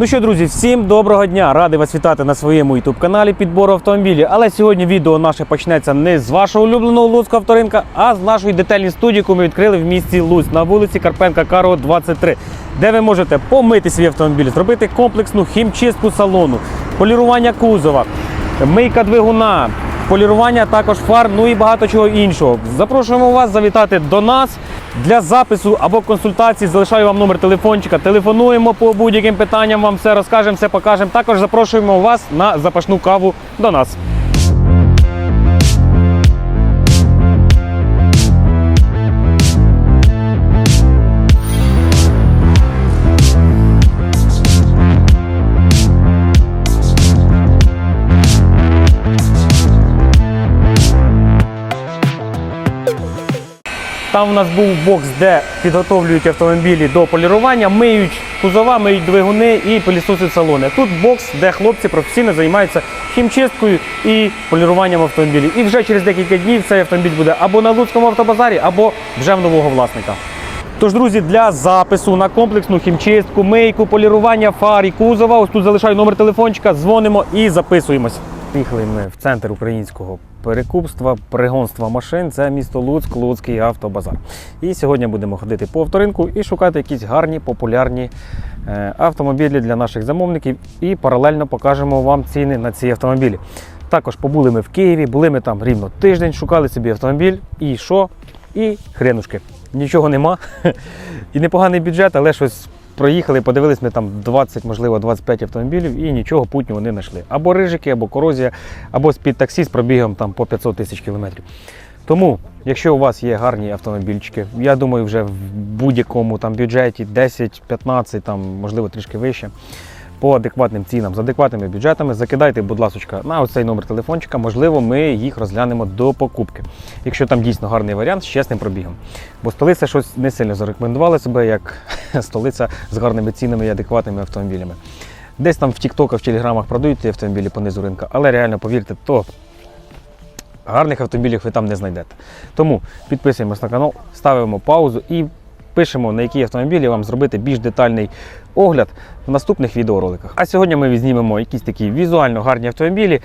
Ну що, друзі, всім доброго дня! Радий вас вітати на своєму youtube каналі підбору автомобілів. Але сьогодні відео наше почнеться не з вашого улюбленого Луцького авторинка, а з нашої детальної студії, яку ми відкрили в місті Луцьк на вулиці Карпенка Карого 23, де ви можете помити свій автомобіль, зробити комплексну хімчистку салону, полірування кузова, мийка двигуна, полірування також фар, ну і багато чого іншого. Запрошуємо вас завітати до нас. Для запису або консультації. залишаю вам номер телефончика. Телефонуємо по будь-яким питанням, вам все розкажемо, все покажемо. Також запрошуємо вас на запашну каву до нас. Там у нас був бокс, де підготовлюють автомобілі до полірування, миють кузова, миють двигуни і пилісосять салони. Тут бокс, де хлопці професійно займаються хімчисткою і поліруванням автомобілів. І вже через декілька днів цей автомобіль буде або на Луцькому автобазарі, або вже в нового власника. Тож, друзі, для запису на комплексну хімчистку, мийку, полірування фар і кузова. Ось тут залишаю номер телефончика, дзвонимо і записуємось. Приїхали ми в центр українського перекупства, пригонства машин. Це місто Луцьк, Луцький автобазар. І сьогодні будемо ходити по авторинку і шукати якісь гарні, популярні е, автомобілі для наших замовників. І паралельно покажемо вам ціни на ці автомобілі. Також побули ми в Києві, були ми там рівно тиждень, шукали собі автомобіль. І що? І хренушки. Нічого нема. І непоганий бюджет, але щось проїхали, подивились ми там 20, можливо, 25 автомобілів і нічого путнього не знайшли. Або рижики, або корозія, або з-під таксі з пробігом там по 500 тисяч кілометрів. Тому, якщо у вас є гарні автомобільчики, я думаю, вже в будь-якому там бюджеті 10-15, там, можливо, трішки вище. По адекватним цінам, з адекватними бюджетами, закидайте, будь ласка, на оцей номер телефончика. Можливо, ми їх розглянемо до покупки, якщо там дійсно гарний варіант з чесним пробігом. Бо столиця щось не сильно зарекомендувала себе як столиця з гарними цінами і адекватними автомобілями. Десь там в Тіктоках, в Телеграмах продають ці автомобілі по низу ринка, але реально повірте, то гарних автомобілів ви там не знайдете. Тому підписуємось на канал, ставимо паузу і пишемо, на які автомобілі вам зробити більш детальний огляд в наступних відеороликах. А сьогодні ми візьмемо якісь такі візуально гарні автомобілі,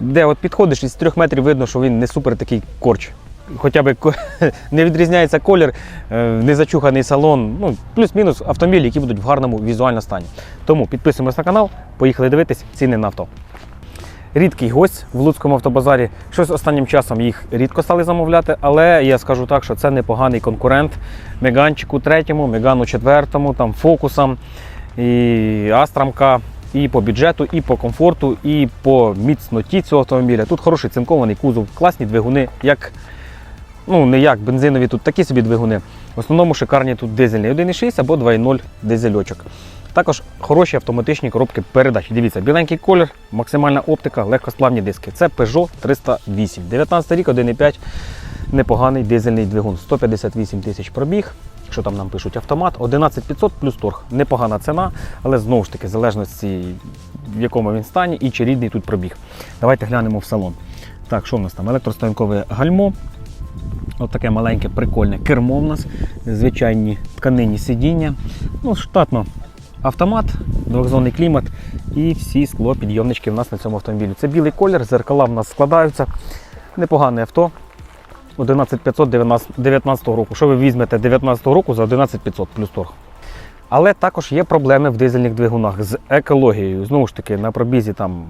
де от підходиш із 3 метрів видно, що він не супер такий корч. Хоча б не відрізняється колір, е, не зачуханий салон, ну плюс-мінус автомобілі, які будуть в гарному візуальному стані. Тому підписуємось на канал, поїхали дивитись ціни на авто. Рідкий гость в Луцькому автобазарі. Щось останнім часом їх рідко стали замовляти, але я скажу так, що це непоганий конкурент Меганчику третьому, Мегану четвертому, там фокусам і Астрамка. І по бюджету, і по комфорту, і по міцноті цього автомобіля. Тут хороший цинкований кузов, класні двигуни, як ну не як бензинові, тут такі собі двигуни. В основному шикарні тут дизельні 1,6 або 2,0 дизельочок. Також хороші автоматичні коробки передач. Дивіться, біленький колір, максимальна оптика, легкосплавні диски. Це Peugeot 308. 19 рік, 1,5. Непоганий дизельний двигун. 158 тисяч пробіг. Що там нам пишуть автомат, 11500 плюс торг. Непогана ціна, але знову ж таки, в залежності в якому він стані і чи рідний тут пробіг. Давайте глянемо в салон. Так, що в нас там? Електростоянкове гальмо. От таке маленьке, прикольне кермо в нас, звичайні тканинні сидіння. Ну, штатно автомат, двохзонний клімат і всі склопідйомнички в нас на цьому автомобілі. Це білий колір, зеркала в нас складаються. Непогане авто. 11500 19 року. Що ви візьмете 19 року за 11500 плюс торг. Але також є проблеми в дизельних двигунах з екологією. Знову ж таки, на пробізі там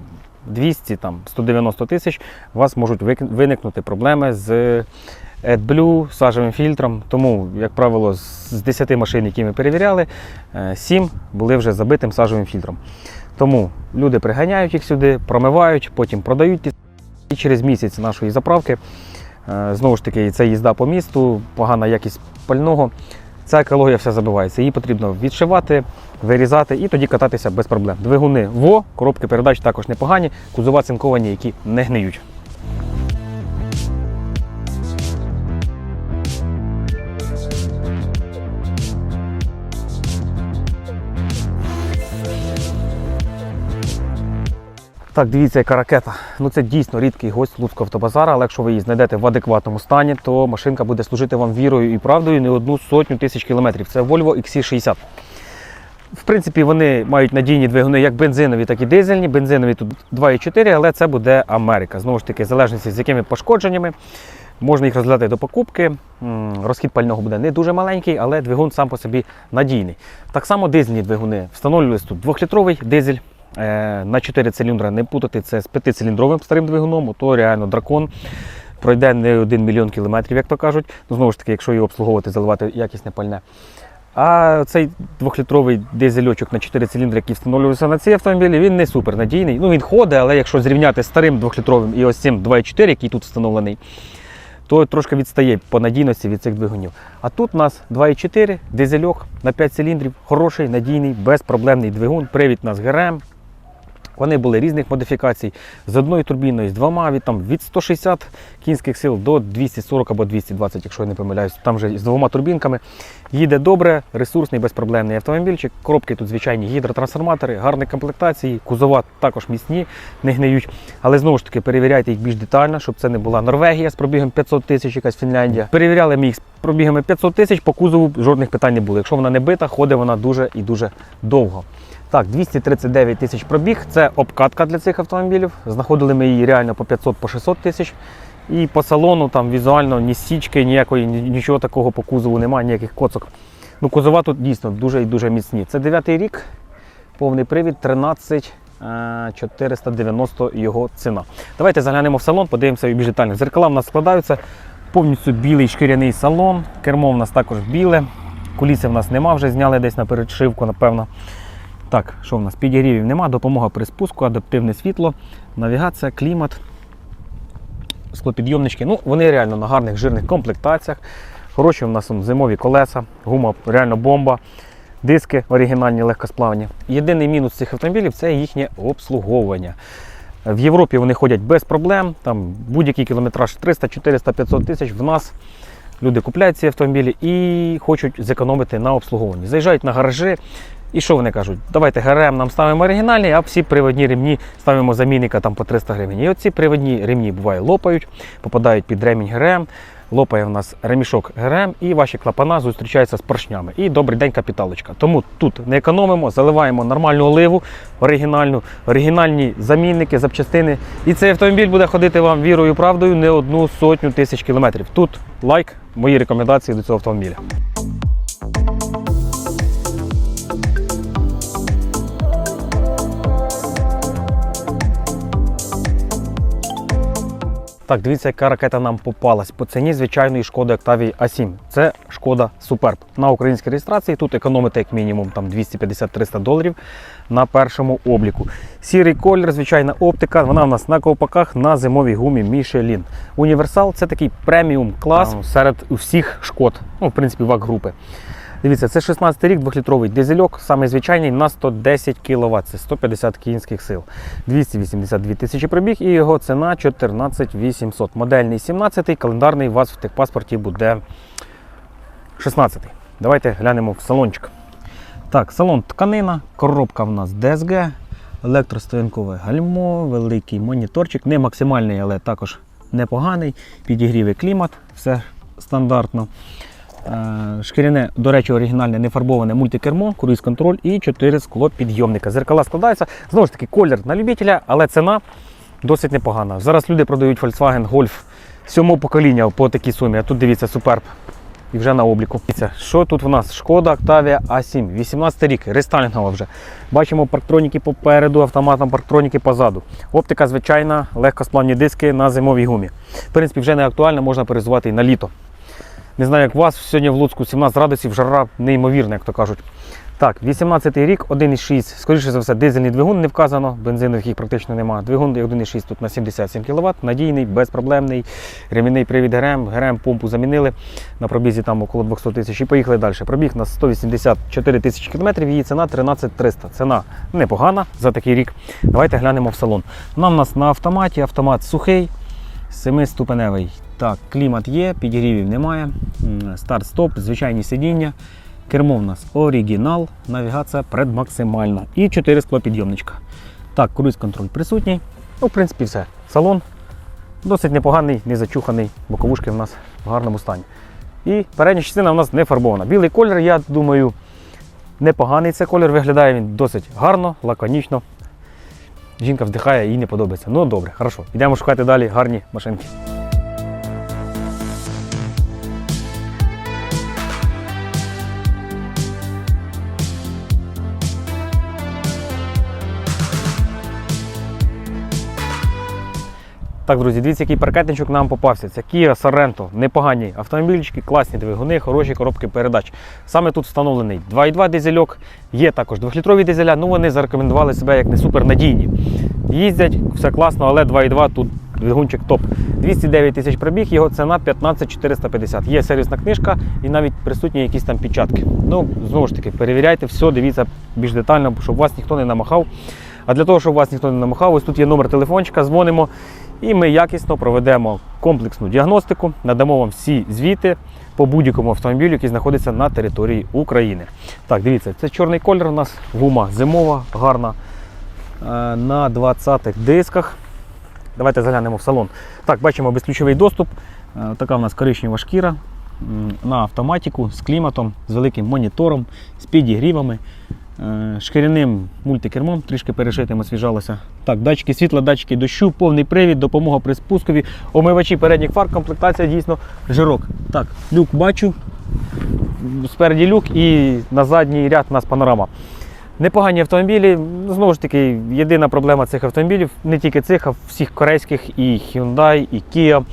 200, там 190 тисяч у вас можуть виникнути проблеми з AdBlue, сажевим фільтром. Тому, як правило, з 10 машин, які ми перевіряли, 7 були вже забитим сажевим фільтром. Тому люди приганяють їх сюди, промивають, потім продають і через місяць нашої заправки. Е, Знову ж таки, це їзда по місту, погана якість пального. Ця екологія вся забивається. Її потрібно відшивати, вирізати і тоді кататися без проблем. Двигуни ВО, коробки передач також непогані, кузова цинковані, які не гниють. Так, дивіться, яка ракета. Ну це дійсно рідкий гость Луцького автобазара, але якщо ви її знайдете в адекватному стані, то машинка буде служити вам вірою і правдою не одну сотню тисяч кілометрів. Це Volvo XC60. В принципі, вони мають надійні двигуни як бензинові, так і дизельні. Бензинові тут 2,4, але це буде Америка. Знову ж таки, в залежності з якими пошкодженнями. Можна їх розглядати до покупки. Розхід пального буде не дуже маленький, але двигун сам по собі надійний. Так само дизельні двигуни. Встановлювалися тут 2-літровий дизель. Е, На 4 циліндри не путати це з 5-циліндровим старим двигуном, то реально дракон. Пройде не один мільйон кілометрів, як то кажуть. Ну, знову ж таки, якщо його обслуговувати, заливати якісне пальне. А цей двохлітровий дизельочок на 4 циліндри, який встановлювався на ці автомобілі, він не супер надійний. Ну він ходить, але якщо зрівняти з старим двохлітровим і ось цим 2.4, який тут встановлений, то трошки відстає по надійності від цих двигунів. А тут у нас 2.4, дизельок на 5 циліндрів, хороший, надійний, безпроблемний двигун, привід нас ГРМ. Вони були різних модифікацій з одною турбіною, з двома, від, там, від 160 кінських сил до 240 або 220, якщо я не помиляюсь. Там вже з двома турбінками. Їде добре, ресурсний, безпроблемний автомобільчик. Коробки тут звичайні гідротрансформатори, гарні комплектації, кузова також міцні, не гниють. Але знову ж таки перевіряйте їх більш детально, щоб це не була Норвегія з пробігом 500 тисяч, якась Фінляндія. Перевіряли ми їх з пробігами 500 тисяч, по кузову жодних питань не було. Якщо вона не бита, ходить вона дуже і дуже довго. Так, 239 тисяч пробіг. Це обкатка для цих автомобілів. Знаходили ми її реально по 500 по 600 тисяч. І по салону там візуально ні січки, ніякої, нічого такого по кузову немає, ніяких коцок. Ну, кузова тут дійсно дуже і дуже міцні. Це 9 рік, повний привід, 13 е, 490 його ціна. Давайте заглянемо в салон, подивимося більш детально. Зеркала в нас складаються. Повністю білий шкіряний салон. Кермо в нас також біле. Куліси в нас нема, вже зняли десь на передшивку, напевно. Так, що в нас? Підігрівів нема, допомога при спуску, адаптивне світло, навігація, клімат, склопідйомнички. Ну, вони реально на гарних жирних комплектаціях. Хороші в нас он, зимові колеса, гума реально бомба, диски оригінальні, легкосплавні. Єдиний мінус цих автомобілів це їхнє обслуговування. В Європі вони ходять без проблем, там будь-який кілометраж 300, 400, 500 тисяч. В нас люди купляють ці автомобілі і хочуть зекономити на обслуговуванні. Заїжджають на гаражі, і що вони кажуть? Давайте ГРМ нам ставимо оригінальний, а всі приводні ремні ставимо замінника там по 300 гривень. І оці приводні ремні буває лопають, попадають під ремінь ГРМ, лопає в нас ремішок ГРМ, і ваші клапана зустрічаються з поршнями. І добрий день капіталочка. Тому тут не економимо, заливаємо нормальну оливу, оригінальну, оригінальні замінники, запчастини. І цей автомобіль буде ходити вам вірою правдою не одну сотню тисяч кілометрів. Тут лайк, мої рекомендації до цього автомобіля. Так, дивіться, яка ракета нам попалась. По ціні звичайної шкоди Octavia A7. Це шкода Superb. На українській реєстрації тут економите як мінімум там 250-300 доларів на першому обліку. Сірий колір, звичайна оптика. Вона у нас на ковпаках на зимовій гумі Michelin. Універсал це такий преміум клас серед усіх шкод. Ну, в принципі, вак групи. Дивіться, це 16 рік, 2-літровий дизельок, самий звичайний на 110 кВт, це 150 кінських сил. 282 тисячі пробіг і його ціна 14 800. Модельний 17, календарний у вас в техпаспорті буде 16. Давайте глянемо в салончик. Так, салон тканина, коробка в нас DSG, електростоянкове гальмо, великий моніторчик, не максимальний, але також непоганий. Підігрівий клімат, все стандартно. Е, Шкіряне, до речі, оригінальне нефарбоване мультикермо, круїз-контроль і 4 скло підйомника. Зеркала складаються. Знову ж таки, колір на любителя, але ціна досить непогана. Зараз люди продають Volkswagen Golf сьомого покоління по такій сумі. А тут дивіться, суперб. І вже на обліку. Що тут в нас? Шкода Octavia A7, 18 рік, рестайлінгова вже. Бачимо парктроніки попереду, автоматом парктроніки позаду. Оптика звичайна, легкосплавні диски на зимовій гумі. В принципі, вже не актуально, можна перезувати і на літо. Не знаю, як у вас, сьогодні в Луцьку 17 градусів, жара неймовірна, як то кажуть. Так, 18 рік, 1,6, скоріше за все, дизельний двигун не вказано, бензинових їх практично немає. Двигун 1,6 тут на 77 кВт, надійний, безпроблемний, ремінний привід ГРМ, ГРМ помпу замінили на пробізі там около 200 тисяч і поїхали далі. Пробіг на 184 тисячі кілометрів, її ціна 13 300. Ціна непогана за такий рік. Давайте глянемо в салон. Вона в нас на автоматі, автомат сухий, семиступеневий. Так, клімат є, підігрівів немає. Старт-стоп, звичайні сидіння. Кермо в нас оригінал, навігація предмаксимальна. І 4 склопідйомничка. Так, круїз-контроль присутній. Ну, в принципі, все. Салон досить непоганий, не зачуханий, боковушки в нас в гарному стані. І передня частина в нас не фарбована. Білий колір, я думаю, Непоганий це колір, виглядає він досить гарно, лаконічно. Жінка вдихає, їй не подобається. Ну добре, хорошо. Йдемо шукати далі гарні машинки. Так, друзі, дивіться, який паркетничок нам попався. Це Kia Sorento. Непогані автомобільчики, класні двигуни, хороші коробки передач. Саме тут встановлений 2,2 дизельок, є також 2-літрові дизеля, ну вони зарекомендували себе як не супернадійні. Їздять, все класно, але 2,2 тут двигунчик топ. 209 тисяч пробіг, його ціна 15 450. Є сервісна книжка і навіть присутні якісь там печатки. Ну, знову ж таки, перевіряйте все, дивіться більш детально, щоб вас ніхто не намахав. А для того, щоб вас ніхто не намахав, ось тут є номер телефончика, дзвонимо. І ми якісно проведемо комплексну діагностику, надамо вам всі звіти по будь-якому автомобілю, який знаходиться на території України. Так, дивіться, це чорний колір у нас, гума зимова, гарна. е, На 20-х дисках. Давайте заглянемо в салон. Так, бачимо безключовий доступ. Е, Така у нас коричнева шкіра на автоматику з кліматом, з великим монітором, з підігрівами, шкіряним мультикермом, трішки перешитим освіжалося. Так, датчики світла, датчики дощу, повний привід, допомога при спускові, омивачі передніх фар, комплектація дійсно жирок. Так, люк бачу. Спереді люк і на задній ряд у нас панорама. Непогані автомобілі. Знову ж таки, єдина проблема цих автомобілів, не тільки цих, а всіх корейських, і Hyundai, і Kia.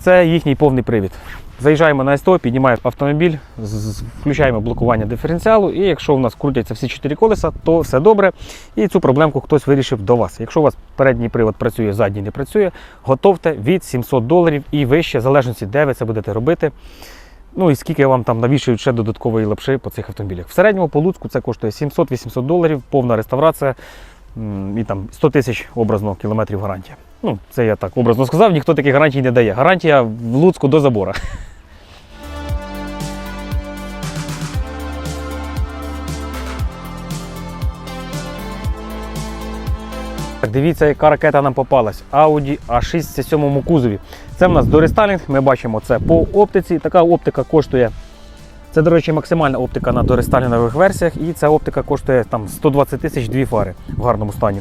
Це їхній повний привід. Заїжджаємо на СТО, піднімаємо автомобіль, включаємо блокування диференціалу, і якщо у нас крутяться всі чотири колеса, то все добре. І цю проблемку хтось вирішив до вас. Якщо у вас передній привод працює, задній не працює, готовте від 700 доларів і вище, в залежності, де ви це будете робити. Ну і скільки вам там навішують ще додаткової лапши по цих автомобілях. В середньому по Луцьку це коштує 700-800 доларів, повна реставрація і там 100 тисяч образно кілометрів гарантія. Ну, це я так образно сказав, ніхто таких гарантій не дає. Гарантія в Луцьку до забора. Так, дивіться, яка ракета нам попалась. Audi A6 в сьомому кузові. Це в нас дорестайлінг, ми бачимо це по оптиці. Така оптика коштує. Це, до речі, максимальна оптика на дорестайлінгових версіях, і ця оптика коштує там 120 тисяч дві фари в гарному стані.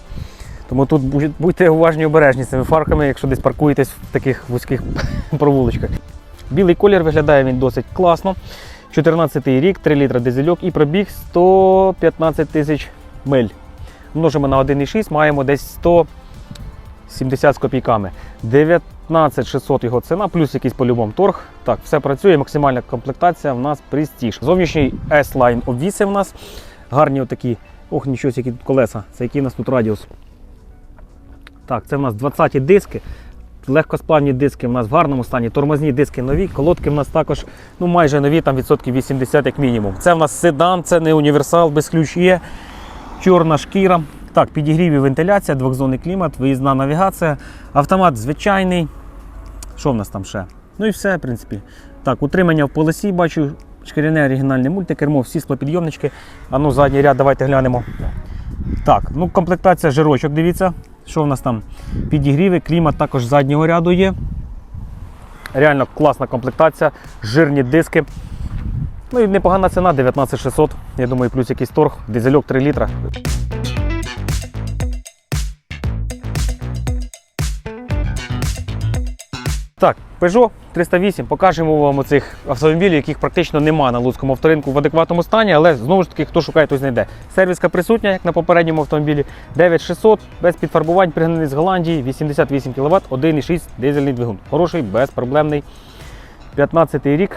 Тому тут будьте уважні і обережні з цими фарками, якщо десь паркуєтесь в таких вузьких провулочках. Білий колір виглядає він досить класно. 14 рік, 3 літра дизельок і пробіг 115 тисяч миль. Множимо на 1,6, маємо десь 170 з копійками. 19 600 його ціна, плюс якийсь по-любому торг. Так, все працює, максимальна комплектація в нас Prestige. Зовнішній S-Line обвіси в нас. Гарні отакі. Ох, нічого, які тут колеса. Це який у нас тут радіус. Так, це в нас 20-ті диски. Легкосплавні диски в нас в гарному стані, тормозні диски нові, колодки в нас також ну, майже нові, там відсотків 80 як мінімум. Це в нас седан, це не універсал, без ключ є, чорна шкіра. Так, підігрів і вентиляція, двохзонний клімат, виїзна навігація, автомат звичайний. Що в нас там ще? Ну і все, в принципі. Так, утримання в полосі, бачу, шкіряне оригінальне мультикермо, всі склопідйомнички. А ну, задній ряд, давайте глянемо. Так, ну комплектація жирочок, дивіться. Що в нас там? Підігріви, клімат також заднього ряду є. Реально класна комплектація, жирні диски. Ну і непогана ціна 19600. Я думаю, плюс якийсь торг, дизельок 3 літра. Так, Peugeot 308. Покажемо вам оцих автомобілів, яких практично нема на луцькому авторинку в адекватному стані, але знову ж таки, хто шукає, той знайде. Сервіска присутня, як на попередньому автомобілі. 9600, без підфарбувань, пригнаний з Голландії, 88 кВт, 1,6 дизельний двигун. Хороший, безпроблемний. 15 рік.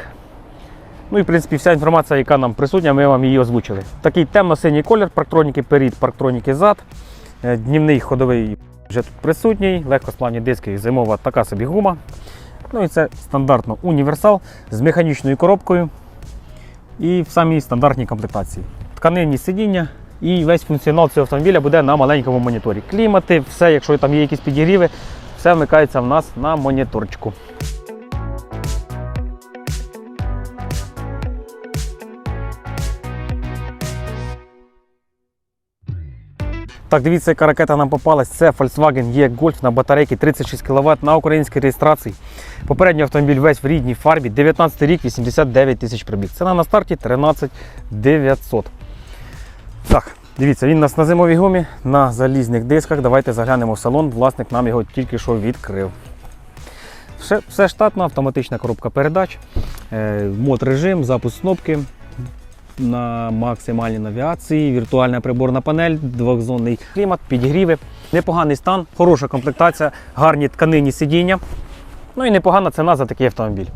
Ну і в принципі вся інформація, яка нам присутня, ми вам її озвучили. Такий темно-синій колір, парктроніки перед, парктроніки зад. Е, Днівний ходовий вже тут присутній, легкосплавні диски, зимова така собі гума. Ну і це стандартно універсал з механічною коробкою і в самій стандартній комплектації. Тканинні сидіння і весь функціонал цього автомобіля буде на маленькому моніторі. Клімати, все, якщо там є якісь підігріви, все вмикається в нас на моніторчику. Так, дивіться, яка ракета нам попалась. Це Volkswagen E-Golf на батарейки 36 кВт на українській реєстрації. Попередній автомобіль весь в рідній фарбі. 19 рік, 89 тисяч пробіг. Ціна на старті 13 900. Так, дивіться, він у нас на зимовій гумі, на залізних дисках. Давайте заглянемо в салон. Власник нам його тільки що відкрив. Все, все штатно, автоматична коробка передач, е, мод режим, запуск кнопки на максимальній навіації, віртуальна приборна панель, двохзонний клімат, підігріви. Непоганий стан, хороша комплектація, гарні тканинні сидіння. Ну і непогана ціна за такий автомобіль.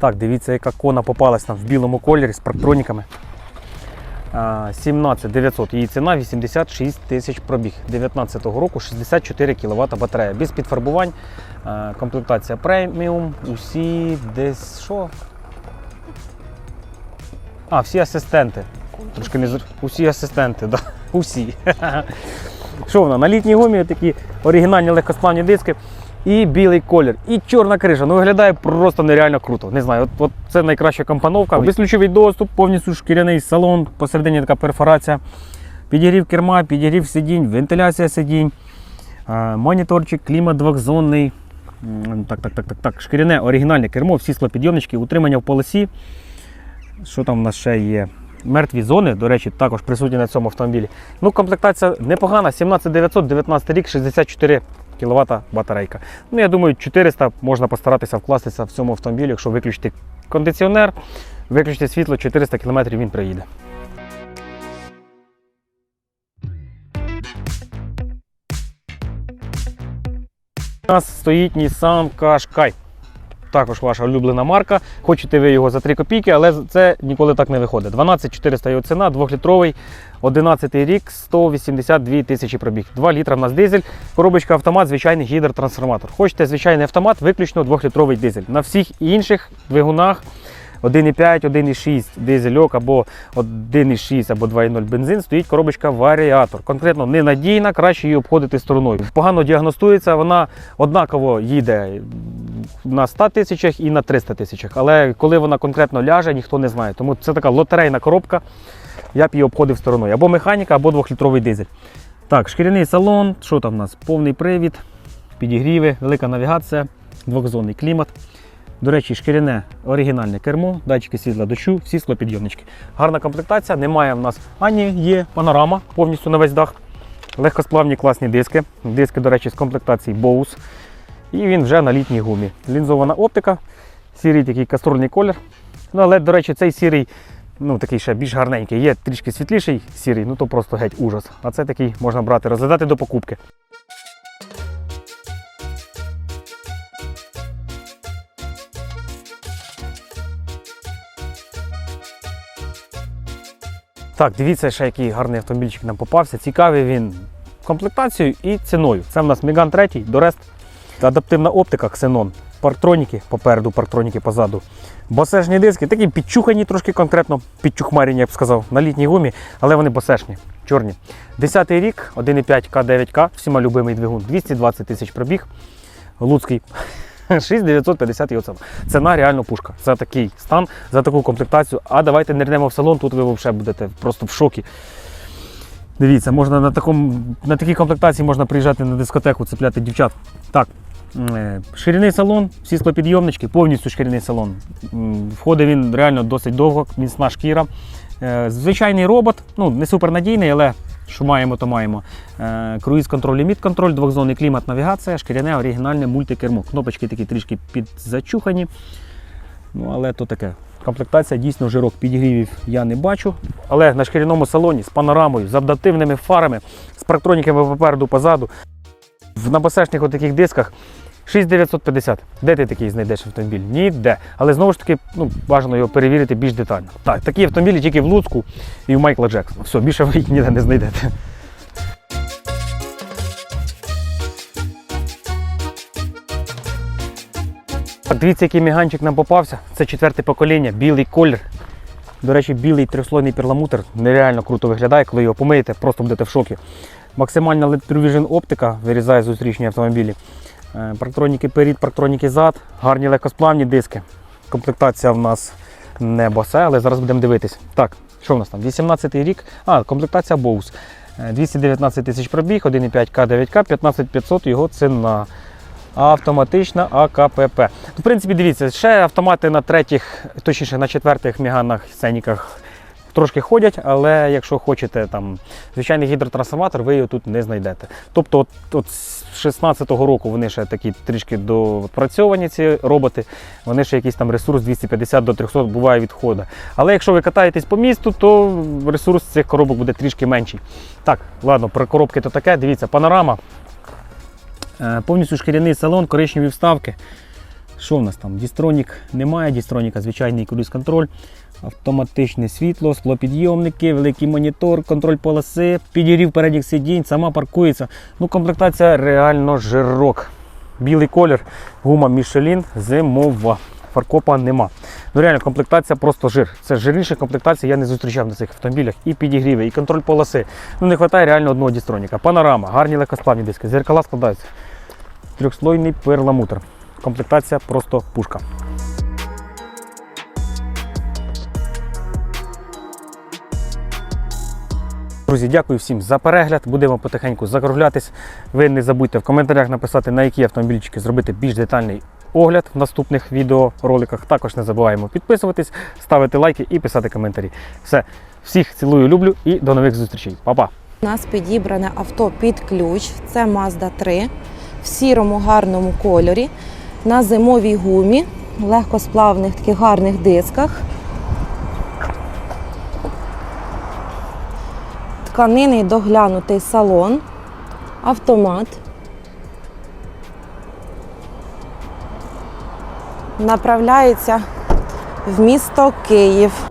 Так, дивіться, яка кона попалась нам в білому кольорі з парктроніками. А, 17 900, її ціна 86 тисяч пробіг. 19 року 64 кВт батарея. Без підфарбувань. Комплектація преміум. Усі десь що? А, всі асистенти. Трошки не Усі асистенти, да. Усі. Що вона? На літній гумі такі оригінальні легкосплавні диски. І білий колір, і чорна криша. Ну виглядає просто нереально круто. Не знаю, от, от це найкраща компоновка. Безключовий доступ, повністю шкіряний салон, посередині така перфорація. Підігрів керма, підігрів сидінь, вентиляція сидінь, моніторчик, клімат двохзонний. Так, так, так, так, так. Шкіряне оригінальне кермо, всі склопідйомнички, утримання в полосі. Що там у нас ще є? Мертві зони, до речі, також присутні на цьому автомобілі. Ну, комплектація непогана, 17900, 19 рік, 64 кВт батарейка. Ну, я думаю, 400 можна постаратися вкластися в цьому автомобілі, якщо виключити кондиціонер, виключити світло, 400 км він приїде. У нас стоїть Nissan Qashqai. Також ваша улюблена марка. Хочете ви його за 3 копійки, але це ніколи так не виходить. 12400 його ціна, 2-літровий, 11 рік, 182 тисячі пробіг. 2 літра в нас дизель, коробочка автомат, звичайний гідротрансформатор. Хочете звичайний автомат, виключно 2-літровий дизель. На всіх інших двигунах 1,5, 1,6 дизельок або 1,6 або 2,0 бензин стоїть коробочка варіатор. Конкретно ненадійна, краще її обходити стороною. Погано діагностується, вона однаково їде на 100 тисячах і на 300 тисячах. Але коли вона конкретно ляже, ніхто не знає. Тому це така лотерейна коробка. Я б її обходив стороною. Або механіка, або 2-літровий дизель. Так, шкіряний салон, що там у нас? Повний привід, підігріви, велика навігація, двохзонний клімат. До речі, шкіряне оригінальне кермо, датчики світла дощу, всі склопідйомнички. Гарна комплектація, немає в нас ані є панорама повністю на весь дах. Легкосплавні класні диски. Диски, до речі, з комплектації Bose. І він вже на літній гумі. Лінзована оптика, сірий такий кастрольний колір. Ну, але, до речі, цей сірий, ну такий ще більш гарненький. Є трішки світліший сірий, ну то просто геть ужас. А це такий можна брати, розглядати до покупки. Так, дивіться, ще який гарний автомобільчик нам попався. Цікавий він комплектацією і ціною. Це в нас Меган 3, Дорест, адаптивна оптика, ксенон, парктроніки попереду, парктроніки позаду. Босешні диски, такі підчухані трошки конкретно, підчухмарені, я б сказав, на літній гумі, але вони босешні, чорні. 10 рік, 1,5 К9К, всіма любимий двигун, 220 тисяч пробіг. Луцький 6950 його ціна. Реально пушка. За такий стан, за таку комплектацію. А давайте нирнемо в салон, тут ви взагалі будете просто в шокі. Дивіться, можна на, такому, на такій комплектації можна приїжджати на дискотеку, цепляти дівчат. Так, е, ширяний салон, всі склопідйомнички, повністю шкіряний салон. Входить він реально досить довго, міцна шкіра. Е, Звичайний робот, ну не супернадійний, але що маємо, то маємо. Е, Круїз контроль, ліміт контроль, двохзонний клімат, навігація, шкіряне оригінальне мультикермо. Кнопочки такі трішки підзачухані. Ну, але то таке. Комплектація дійсно жирок підігрівів я не бачу. Але на шкіряному салоні з панорамою, з адаптивними фарами, з парктроніками попереду, позаду. В набасешних отаких дисках 6950. Де ти такий знайдеш автомобіль? Ніде. Але знову ж таки, ну, бажано його перевірити більш детально. Так, такі автомобілі тільки в Луцьку і в Майкла Джексона. Все, більше ви їх ніде не знайдете. Дивіться, який міганчик нам попався. Це четверте покоління, білий колір. До речі, білий трьохслойний перламутр нереально круто виглядає, коли його помиєте, просто будете в шокі. Максимальна LED True Vision оптика вирізає зустрічні автомобілі. Е, Парктроніки перед, парктроніки зад, гарні легкосплавні диски. Комплектація в нас не босе, але зараз будемо дивитись. Так, Що в нас там? 18-й рік. А, комплектація Bose. Е, 219 тисяч пробіг, 1,5 К9К, 15500 його ціна. Автоматична АКПП. Ну, В принципі, дивіться, ще автомати на третіх, точніше на четвертих міганах, сценіках трошки ходять, але якщо хочете там звичайний гідротрансформатор, ви його тут не знайдете. Тобто, от, от з 16-го року вони ще такі трішки допрацьовані, ці роботи, вони ще якийсь там ресурс 250 до 300 буває відходу. Але якщо ви катаєтесь по місту, то ресурс цих коробок буде трішки менший. Так, ладно, про коробки то таке. Дивіться, панорама. Е, Повністю шкіряний салон, коричневі вставки. Що в нас там? Дістронік немає, дістроніка, звичайний круїз-контроль, автоматичне світло, склопідйомники, великий монітор, контроль полоси, підігрів передніх сидінь, сама паркується. Ну, комплектація реально жирок. Білий колір, гума Michelin, зимова. Фаркопа нема. Ну реально комплектація просто жир. Це жирніша комплектація я не зустрічав на цих автомобілях. І підігріви, і контроль полоси. Ну не вистачає реально одного дістроніка. Панорама, гарні легкосплавні диски, зеркала складаються. Трьохслойний перламутр. Комплектація просто пушка. Друзі, дякую всім за перегляд. Будемо потихеньку закруглятись. Ви не забудьте в коментарях написати, на які автомобільчики зробити більш детальний огляд в наступних відеороликах. Також не забуваємо підписуватись, ставити лайки і писати коментарі. Все, всіх цілую, люблю і до нових зустрічей. Па-па! У нас підібране авто під ключ. Це Mazda 3 в сірому гарному кольорі, на зимовій гумі, легкосплавних таких гарних дисках. Тканинний доглянутий салон, автомат. Направляється в місто Київ.